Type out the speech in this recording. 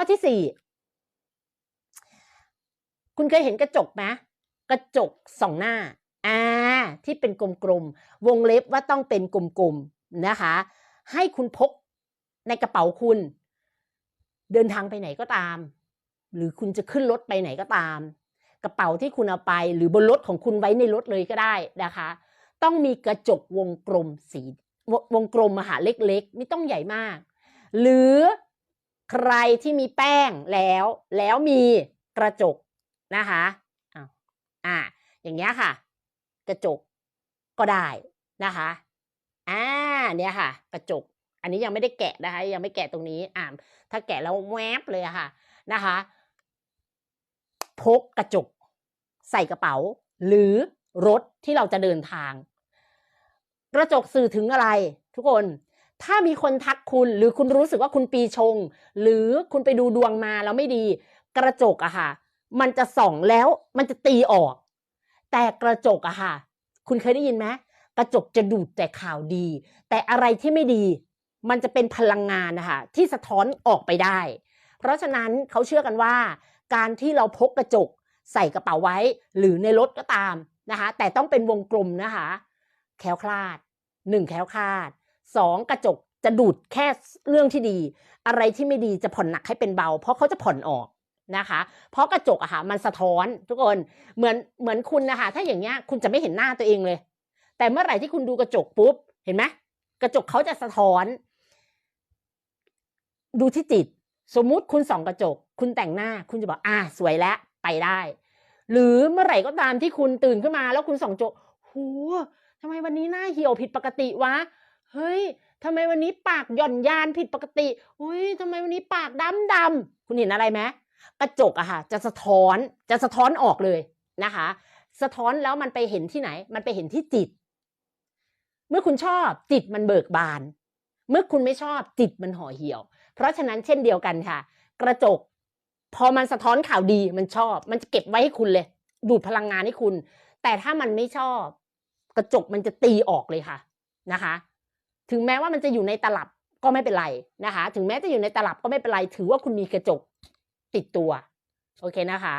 ข้อที่สี่คุณเคยเห็นกระจกไหมกระจกสองหน้าอ่าที่เป็นกลมๆ วงเล็บว่าต้องเป็นกลมๆนะคะ ให้คุณพกในกระเป๋าคุณ เดินทางไปไหนก็ตาม หรือคุณจะขึ้นรถไปไหนก็ตาม กระเป๋าที่คุณเอาไป หรือบนรถของคุณไว้ในรถเลยก็ได้นะคะ ต้องมีกระจกวงกลมสีวงกลมมหาเล็กๆ ไม่ต้องใหญ่มาก หรือ ใครที่มีแป้งแล้ว แล้วมีกระจกนะคะอ่าอย่างเงี้ยค่ะ กระจกก็ได้นะคะอ่าเนี่ยค่ะ กระจก อันนี้ยังไม่ได้แกะนะคะ ยังไม่แกะตรงนี้อ่าถ้าแกะแล้วแวบเลยอะค่ะนะคะพกกระจก ใส่กระเป๋า หรือรถที่เราจะเดินทาง กระจกสื่อถึงอะไร ทุกคน ถ้ามีคนทักคุณหรือคุณรู้สึกว่าคุณปีชง หรือคุณไปดูดวงมาแล้วไม่ดี กระจกอะค่ะ มันจะส่องแล้วมันจะตีออก แต่กระจกอะค่ะ คุณเคยได้ยินไหมกระจกจะดูดแต่ข่าวดี แต่อะไรที่ไม่ดี มันจะเป็นพลังงานนะคะที่สะท้อนออกไปได้ เพราะฉะนั้นเขาเชื่อกันว่า การที่เราพกกระจกใส่กระเป๋าไว้ หรือในรถก็ตามนะคะ แต่ต้องเป็นวงกลมนะคะ แคล้วคลาดหนึ่งแคล้วคลาด สองกระจกจะดูดแค่เรื่องที่ดี อะไรที่ไม่ดีจะผ่อนหนักให้เป็นเบา เพราะเขาจะผ่อนออกนะคะ เพราะกระจกอะค่ะมันสะท้อนทุกคนเหมือนเหมือนคุณนะคะถ้าอย่างเงี้ยคุณจะไม่เห็นหน้าตัวเองเลย แต่เมื่อไหร่ที่คุณดูกระจกปุ๊บเห็นไหมกระจกเขาจะสะท้อน ดูที่จิต สมมุติคุณส่องกระจก คุณแต่งหน้า คุณจะบอกอ่าสวยแล้วไปได้ หรือเมื่อไหร่ก็ตามที่คุณตื่นขึ้นมา แล้วคุณส่องกระจกโหทำไมวันนี้หน้าเหี่ยวผิดปกติวะ เฮ้ยทำไมวันนี้ปากหย่อนยานผิดปกติเฮ้ยทำไมวันนี้ปากดำดำคุณเห็นอะไรไหมกระจกอะค่ะ จะสะท้อนจะสะท้อนออกเลยนะคะ สะท้อนแล้วมันไปเห็นที่ไหน มันไปเห็นที่จิต เมื่อคุณชอบจิตมันเบิกบาน เมื่อคุณไม่ชอบจิตมันห่อเหี่ยว เพราะฉะนั้นเช่นเดียวกันค่ะ กระจก พอมันสะท้อนข่าวดีมันชอบ มันจะเก็บไว้ให้คุณเลย ดูดพลังงานให้คุณ แต่ถ้ามันไม่ชอบ กระจกมันจะตีออกเลยค่ะนะคะ ถึงแม้ว่ามันจะอยู่ในตลับก็ไม่เป็นไรนะคะ ถึงแม้จะอยู่ในตลับก็ไม่เป็นไร ถือว่าคุณมีกระจกติดตัว โอเคนะคะ